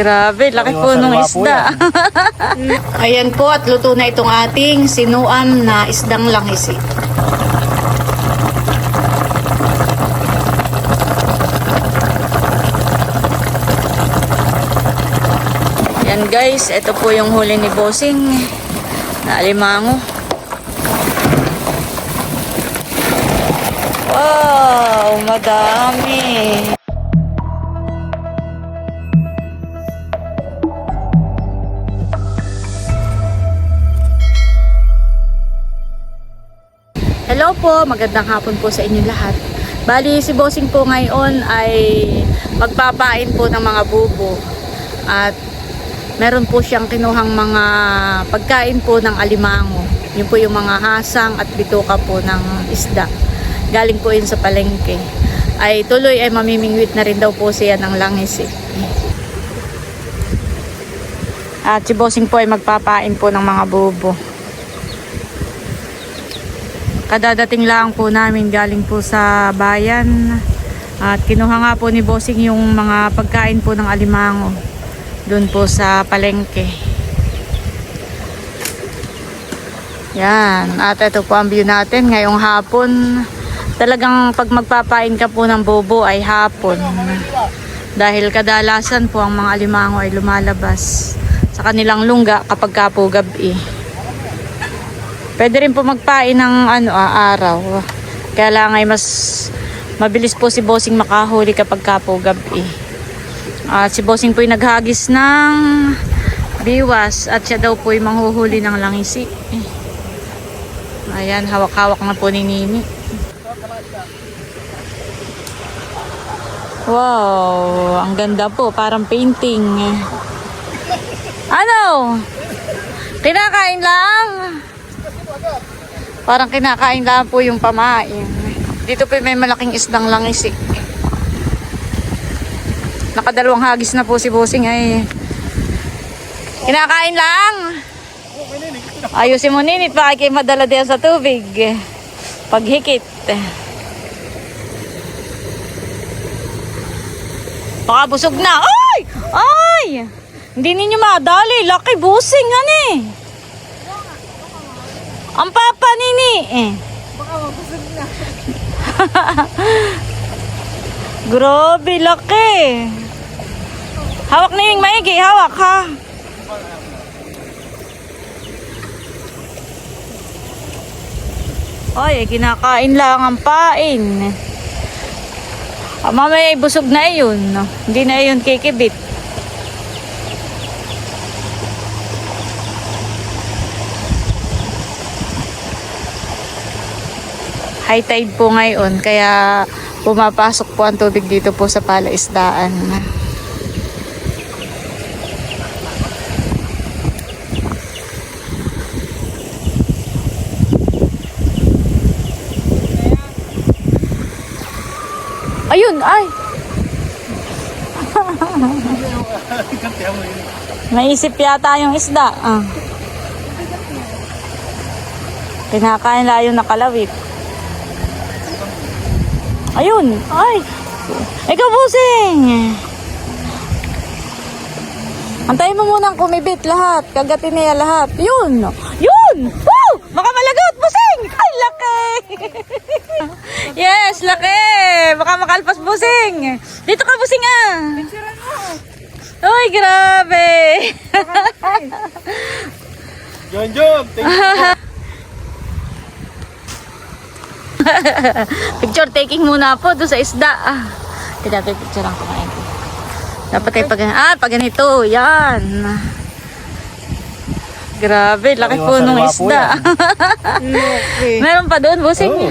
Grabe, laki po nung isda. Ayan po at luto na itong ating sinuam na isdang langisi. Yan guys, ito po yung huli ni Bossing na alimango. Wow, madami. Hello po, magandang hapon po sa inyo lahat. Bali, si Bossing po ngayon ay magpapain po ng mga bubo. At meron po siyang kinuhang mga pagkain po ng alimango. Yun po yung mga hasang at bituka po ng isda. Galing po yun sa palengke. Ay tuloy ay mamimingwit na rin daw po siya ng langis eh. At si Bossing po ay magpapain po ng mga bubo. Kadadating lang po namin galing po sa bayan. At kinuha nga po ni Bossing yung mga pagkain po ng alimango. Doon po sa palengke. Yan. At ito po ang view natin ngayong hapon. Talagang pag magpapain ka po ng bobo ay hapon. Dahil kadalasan po ang mga alimango ay lumalabas sa kanilang lungga kapag ka po gabi. Pwede rin po magpain ng ano, ah, araw. Kaya lang ay mas mabilis po si Bossing makahuli kapag kapo gabi. At si Bossing po ay naghagis ng biwas at siya daw po ay manghuhuli ng langisi. Ayan, hawak-hawak na po ni Nini. Wow, ang ganda po, parang painting. Ano? Kinakain lang? Parang kinakain lang po yung pamain. Dito po may malaking isdang langis eh. Nakadalawang hagis na po si Bossing ay. Kinakain lang. Ayusin mo ninit baka kayo madala din sa tubig. Paghikit. Baka busog na. Ay! Ay! Hindi ninyo madali. Laki busing, ano eh. Ang papa nini eh. Baka mabusog na. Grabe, laki. Hawak na yung maigi, hawak ha. Ay, kinakain lang ang pain. Ah, mamaya ay busog na yun. no? Hindi na yun kikibit. High tide po ngayon kaya pumapasok po ang tubig dito po sa palaisdaan. Ayun, ay! Naisip yata yung isda. Ah. Kinakain lang yung nakalawit. Ayun. Ay. Ikaw, busing. Antayin mo munang kumibit lahat. Kagatin niya lahat. Yun. Yun. Woo! Baka malagot, busing. Ay, laki. yes, laki. Baka makalpas, busing. Dito ka, busing ah. Picturean mo. Ay, grabe. John John, thank you. Picture taking muna po doon sa isda. Ah. Picture lang kumain ko. Dapat ay pag ah, pag ganito, yan. Grabe, laki po nung isda. Meron pa doon, busing. Oh.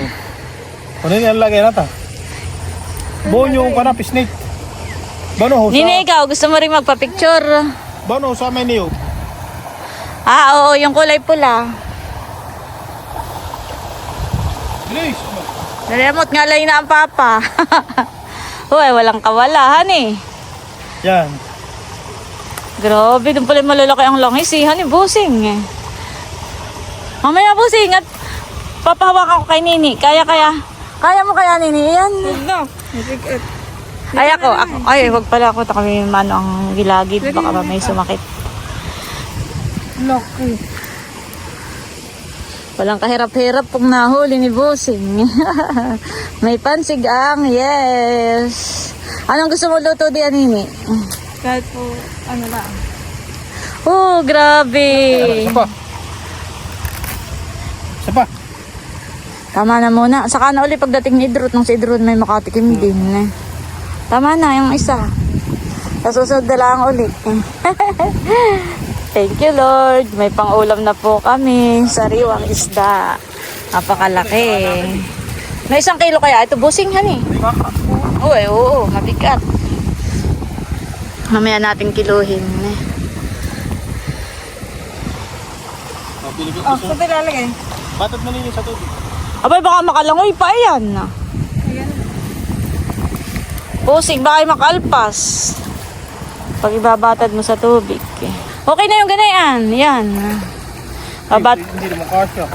Ano yung lagay nata? Bonyo ka na, pisnik. Bano, Nini, sa, ikaw, gusto mo rin magpa-picture? bano, sa may niyo. Ah, oo, yung kulay pula. Bilis. Nalemot nga lang na ang papa. Uy, walang kawalahan eh. Yan. Grabe, doon pala malalaki ang langis eh. Hani, busing eh. Mamaya busing at papahawakan ko kay Nini. Kaya, kaya. Kaya mo kaya, Nini? Yan. Huwag na. Mabigat. Ay ako, ako, ay wag pala ako. Kami mano ang gilagid. Baka ba may sumakit. Lucky. Walang kahirap-hirap pong nahuli ni Busing. may pansig ang, yes. Anong gusto mo luto diyan, Nini? Kahit po, ano lang. Oh, grabe. Isa pa. Isa pa. Tama na muna. Saka na uli pagdating ni Idrut, nung si Idrut may makatikim din. Tama na, yung isa. Sa susunod na lang uli. Thank you, Lord. May pang-ulam na po kami. Sariwang isda. Napakalaki. May isang kilo kaya. Ito, busing, hani. Lima ka. Oo, eh, oo, mabigat. Mamaya natin kiluhin. Oh, Pilipin Oh, gusto. sa nilalagay. Batat mo ninyo sa tubig. Abay, baka makalangoy pa yan. Ayan. Pusing, baka ay makalpas. Pag ibabatad mo sa tubig. Okay na yung ganayan. Yan. Babat, Hindi naman kasya.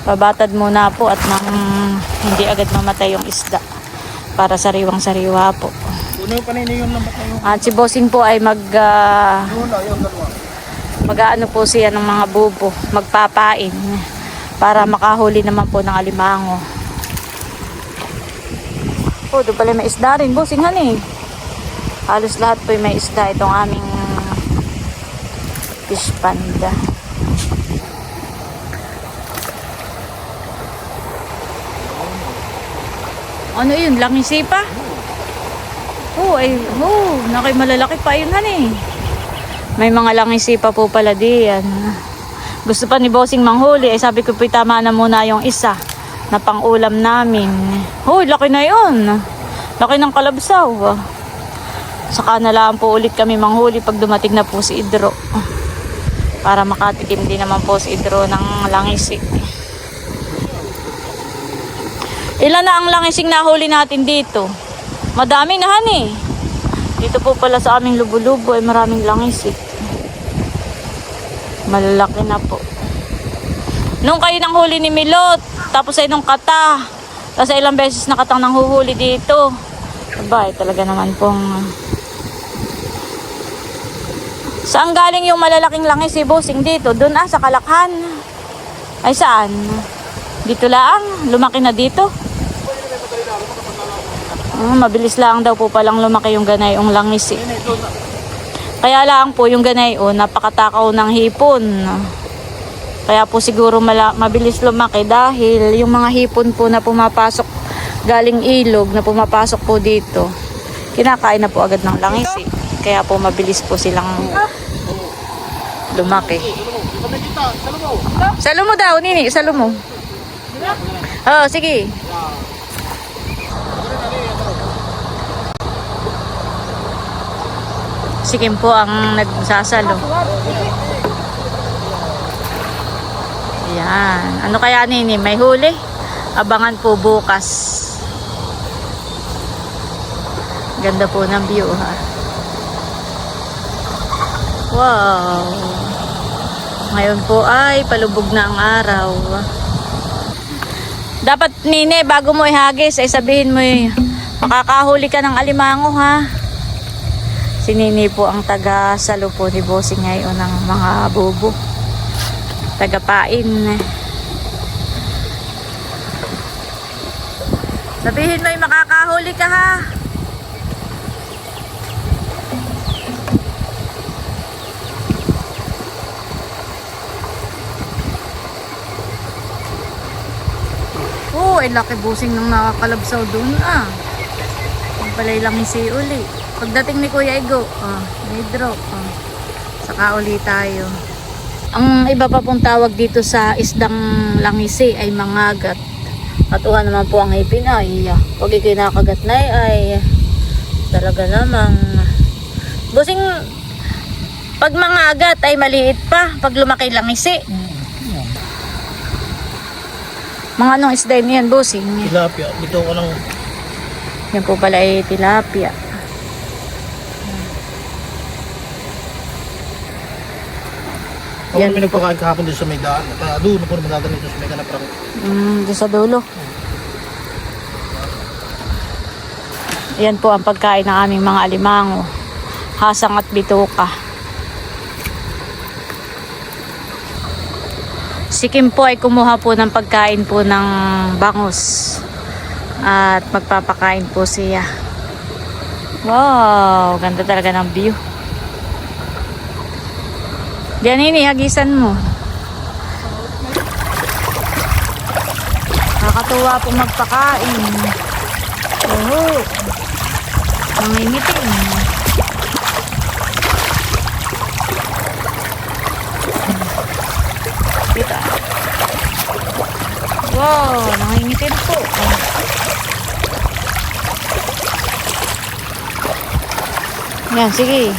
babatad muna po at nang hindi agad mamatay yung isda. Para sariwang-sariwa po. Puno yung lambat na yung. At si Bossing po ay mag, dalawa. mag-ano po siya ng mga bubo. Magpapain. Para makahuli naman po ng alimango. Oh, doon pala may isda rin. Bossing, hani. Halos lahat po ay may isda itong aming fish panda. Ano yun? Langisi pa? Oh, ay, oh, nakay malalaki pa yun, hani. May mga langisi pa po pala diyan. Gusto pa ni Bossing manghuli. Eh, sabi ko po na muna yung isa na pang-ulam namin. Hoy, laki na yun. Laki ng kalabsaw. Saka na lang po ulit kami manghuli pag dumating na po si Idro. Para makatikim din naman po si Idro ng langisi. Ilan na ang langising nahuli natin dito? Madami na hani. Dito po pala sa aming lubo-lubo ay maraming langis eh. Malalaki na po. Nung kayo nang huli ni Milot, tapos ay nung kata, tapos ilang beses na katang nang huhuli dito. Abay, talaga naman pong... Saan galing yung malalaking langis si Bossing dito? Doon ah, sa Kalakhan. Ay saan? Dito lang? Lumaki na dito? Ah, mabilis lang daw po palang lumaki yung ganayong langis eh. Kaya lang po yung ganayon, napakatakaw ng hipon. Kaya po siguro mala- mabilis lumaki dahil yung mga hipon po na pumapasok galing ilog na pumapasok po dito, kinakain na po agad ng langis eh. Kaya po mabilis po silang lumaki. Salo mo daw, Nini. Salo mo. Oo, sige. Sikim po ang nagsasalo. Yan. Ano kaya nini? May huli? Abangan po bukas. Ganda po ng view ha. Wow. Ngayon po ay palubog na ang araw. Dapat nine, bago mo ihagis, ay sabihin mo eh, makakahuli ka ng alimango ha. Si Nini po ang taga salo po ni Bossing ngayon ng mga bubo. Taga pain. Sabihin mo ay makakahuli ka ha. Oo, oh, ay laki busing nang nakakalabsaw doon ah. Ang palay lang si uli. Pagdating ni Kuya Igo, ah, may drop. Ah. Saka uli tayo. Ang iba pa pong tawag dito sa isdang langisi ay mangagat. At uha naman po ang ipin ay pag ikinakagat na ay talaga namang busing pag mangagat ay maliit pa pag lumaki langisi. Mga anong isda yun yan, busing? Tilapia. Dito ko lang. Yan po pala ay tilapia. Ako Yan kami nagpakain kahapon dito sa may daan. Kaya doon ako naman dadalhin dito sa may kanaprang. Mm, doon sa dulo. Yan po ang pagkain ng aming mga alimango. Hasang at bituka. Si Kim po ay kumuha po ng pagkain po ng bangus. At magpapakain po siya. Wow, ganda talaga ng view. Ganini, hagisan mo. Nakakatuwa po magpakain. Oo. Nangingitim. Wow, nangingitim po. Yan, sige.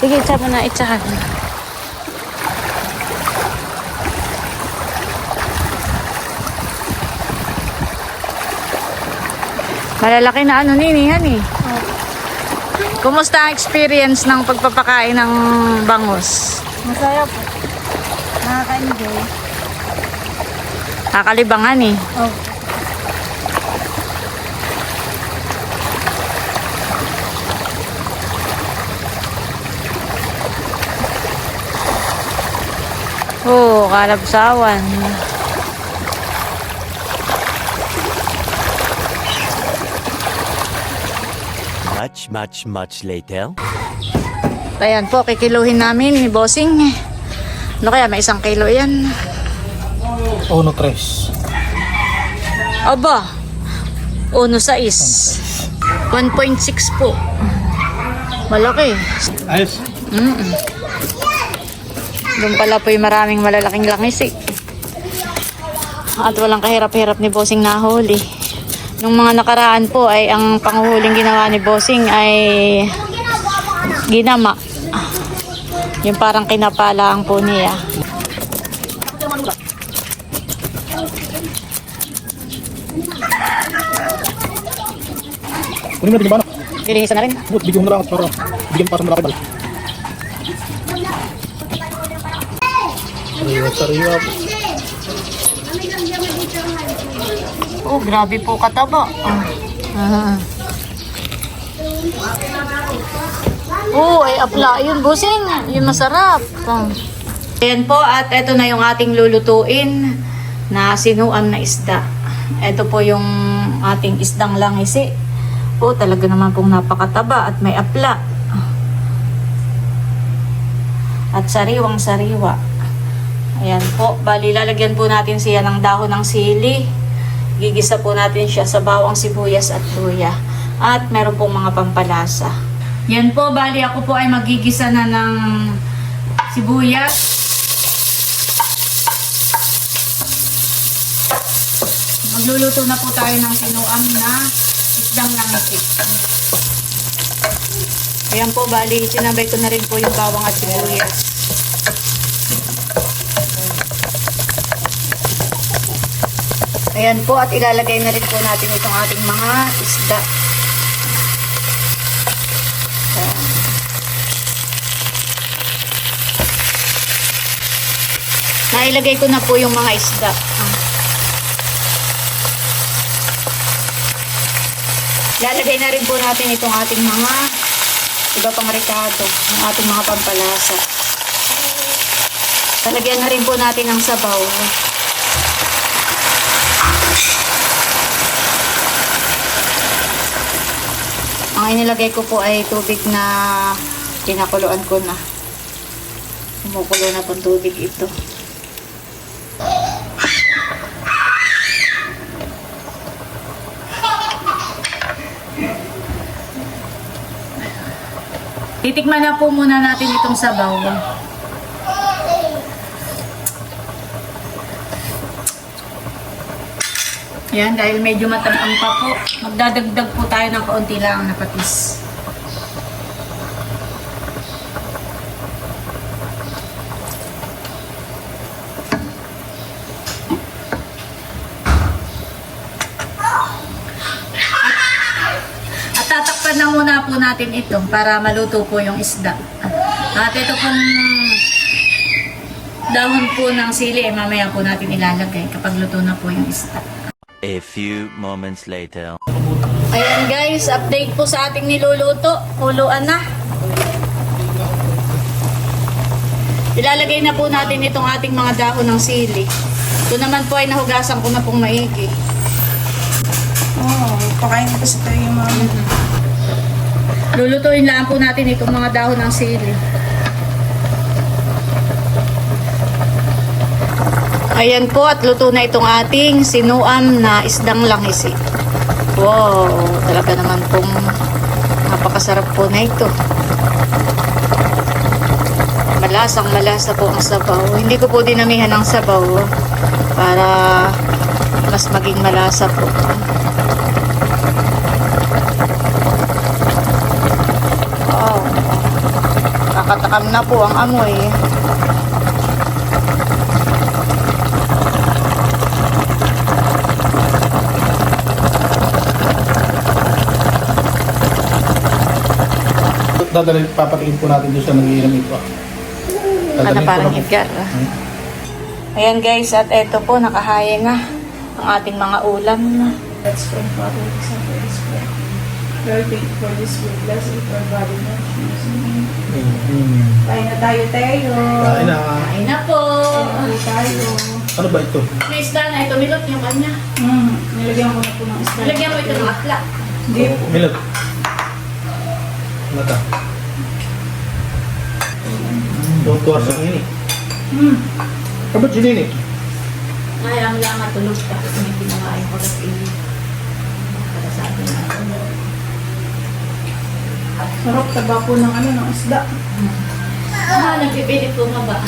Sige, itsa mo na, itsahan. Malalaki na ano nini, yan eh. Kumusta ang experience ng pagpapakain ng bangus? Masaya po. Nakaka-enjoy. Kakalibangan eh. Oh. Oo, kalabsawan. Much, much, much later. Ayan po, kikiluhin namin ni Bossing. Ano kaya, may isang kilo yan. Uno tres. Aba, uno sa is. 1.6 po. Malaki. Ayos. Mm Doon pala po yung maraming malalaking langis eh. At walang kahirap-hirap ni Bossing nahuli. Nung mga nakaraan po ay ang panghuling ginawa ni Bossing ay ginama. Yung parang kinapala ang po niya. Kunin mo natin yung bana. Lilinisan na rin. But, bigyan mo na lang para bigyan pa sa malaki bal. Sariwa, sariwa. Oh, grabe po kataba. Ah. Oh, ay apla yun, busing. Yun masarap. Ah. Ayan po, at ito na yung ating lulutuin na sinuam na isda. Ito po yung ating isdang langisi. Oh, talaga naman pong napakataba at may apla. At sariwang sariwa. Ayan po, bali lalagyan po natin siya ng dahon ng sili. Gigisa po natin siya sa bawang sibuyas at luya. At meron pong mga pampalasa. Yan po, bali ako po ay magigisa na ng sibuyas. Magluluto na po tayo ng sinuam na isdang nangisip. Ayan po, bali sinabay ko na rin po yung bawang at sibuyas. Ayan po, at ilalagay na rin po natin itong ating mga isda. Ayan. Nailagay ko na po yung mga isda. Lalagay na rin po natin itong ating mga iba pang rekado, ang ating mga pampalasa. Lalagyan na rin po natin ang sabaw. Ang inilagay ko po ay tubig na pinakuluan ko na. Kumukulo na pong tubig ito. Titikman na po muna natin itong sabaw. Yan, dahil medyo matabang pa po, magdadagdag po tayo ng kaunti lang na patis. At tatakpan na muna po natin ito para maluto po yung isda. At ito pong dahon po ng sili, eh, mamaya po natin ilalagay kapag luto na po yung isda. A few moments later. Ayan guys, update po sa ating niluluto. Kuluan na. Ilalagay na po natin itong ating mga dahon ng sili. Ito naman po ay nahugasan ko na pong maigi. Oo, pakain ko sa tayo yung mga Lulutuin lang po natin itong mga dahon ng sili. Ayan po at luto na itong ating sinuam na isdang langisi. Wow, talaga naman pong napakasarap po na ito. Malasang malasa po ang sabaw. Hindi ko po dinamihan ng sabaw para mas maging malasa po. Oh, kakatakam na po ang amoy. Dadalhin, papatingin po natin doon sa nangihiram ito. Ano parang na po. Edgar. Ayan guys, at eto po, nakahaya na ang ating mga ulam. Let's pray, Father, Son, Holy Spirit. Lord, thank you for this food. Bless it for body and. Kain na tayo, Tayo. Kain na. Kain na po. Kain na tayo. Ano ba ito? Please, na ito milot yung kanya. Hmm, nilagyan ko na po ng isda. Nalagyan mo ito ng atla. Hindi. Milot. Mata. Doktor sa ini. Hmm. Kabat sinini? Kaya mo lang matulog tapos may pinakain ko kasi para sa atin natin. Sarap taba po ng ano, ng isda. Ah, nagpipilit bumaba.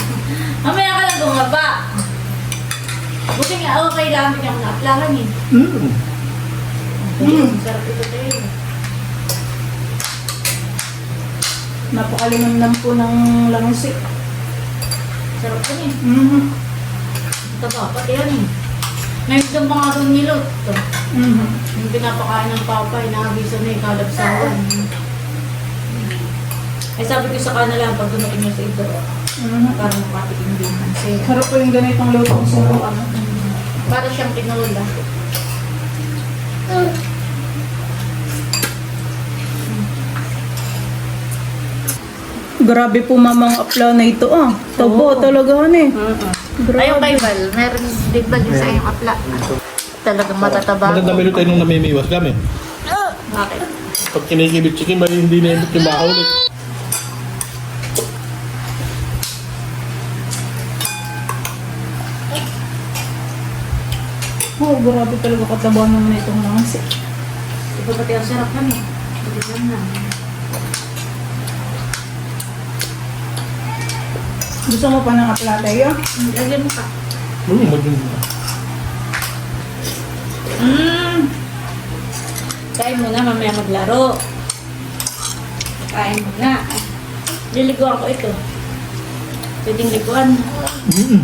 Mamaya ka lang bumaba. Buti nga, okay lang, bigyan ko na aplakan eh. Mm. Mm. Sarap ito tayo. Napakalinamnam po ng langsi. Sarap ko eh. Mm-hmm. Taba, pati yan eh. May pa nga itong nilot. Mm-hmm. Yung pinapakain ng papa, inaabisa na yung kalabsawan. Ay sabi ko sa kanila, pag dumating niya sa ito, Mm-hmm. parang makatikim din kasi. Sarap po yung ganitong lutong suruan. Para siyang tinola. Grabe po mamang apla na ito ah. Tabo talaga ano eh. Ay, yung Bible, meron din ba din sa iyong apla? Talagang matataba. Maganda milot tayo nung namimiwas kami. Bakit? Pag kinikibit chicken, bali hindi na yung bahaw ulit. Grabe talaga kataba naman itong langsi. Ito pati ang sarap kami. Hindi lang na. Gusto mo pa ng apla tayo? Lagyan mo ka. Hmm, maganda. Mmm! Kain mo na, mamaya maglaro. Kain mo na. Liliguan ko ito. Pwedeng liguan. Mm.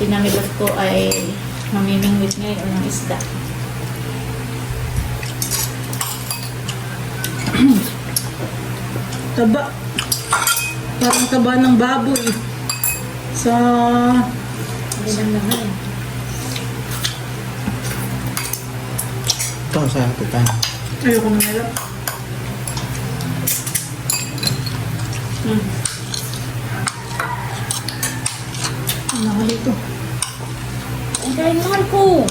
Sinamilot ko ay mamimingwit ngayon ng isda. Taba. Parang taba ng baboy. Sa... Hindi lang naman. Ito sa kita. Ayoko na nila. Hmm. Ang mahal ito. Kain mahal ko.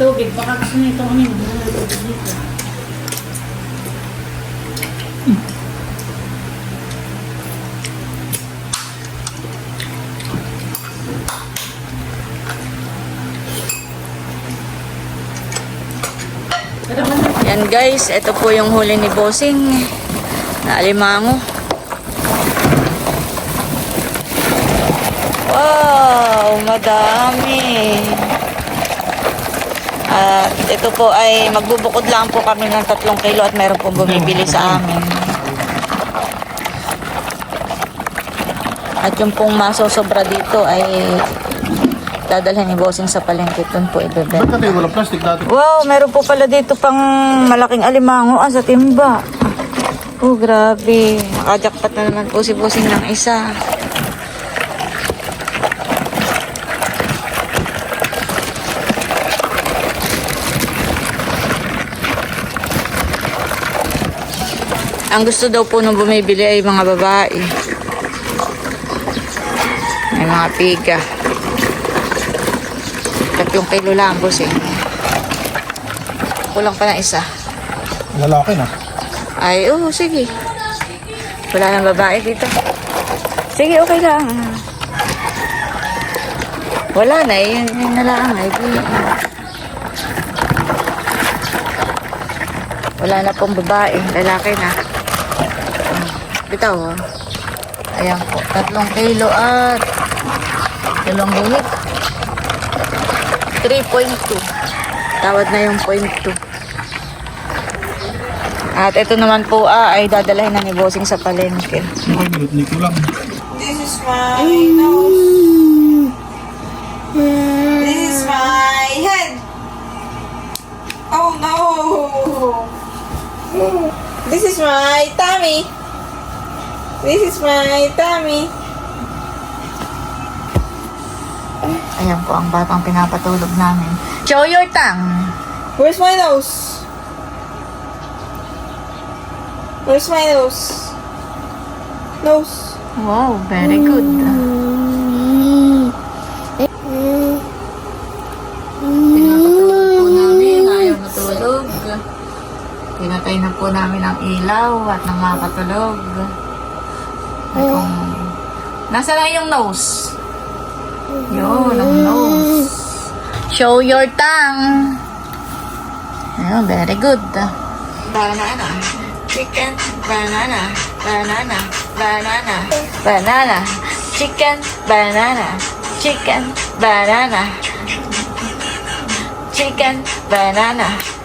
Tubig, baka gusto nyo itong amin. Wala na tubig dito. Yan guys, ito po yung huli ni Bossing na alimango. Wow, madami. At ito po ay magbubukod lang po kami ng tatlong kilo at mayroon pong bumibili sa amin. At yung pong masosobra dito ay dadalhin ni Bossing sa palengke. Doon po ibebenta. Ba't natin walang plastic dati? Wow, meron po pala dito pang malaking alimango ah, sa timba. Oh, grabe. Makajakpat na naman po si Bossing ng isa. Ang gusto daw po nung bumibili ay mga babae. May mga piga. Tatlong kilo lang, Bossing. Kulang pa na isa. Lalaki na. Ay, oo, sige. Wala nang babae dito. Sige, okay lang. Wala na, eh. yun, yun na lang. Ay. Wala na pong babae, lalaki na. Bitaw, oh. Ayan po, tatlong kilo at dalawang bunit. 3.2. Tawad na yung point 2. At ito naman po ah, ay dadalhin na ni Bossing sa palengke. Ni ko lang. This is my nose. This is my head. Oh no. This is my tummy. This is my tummy. Ayan po ang batang pinapatulog namin. Show your tongue. Where's my nose? Where's my nose? Nose. Wow, very good. Pinapatulog po namin, ayaw matulog. Pinatay na po namin ang ilaw at nang makatulog. Ay kung... Nasa na yung nose? Yun, ang nose. Show your tongue. Ayun, very good. Banana. Chicken. Banana. Banana. Banana. Banana. Chicken. Banana. Chicken. Banana. Chicken. Banana.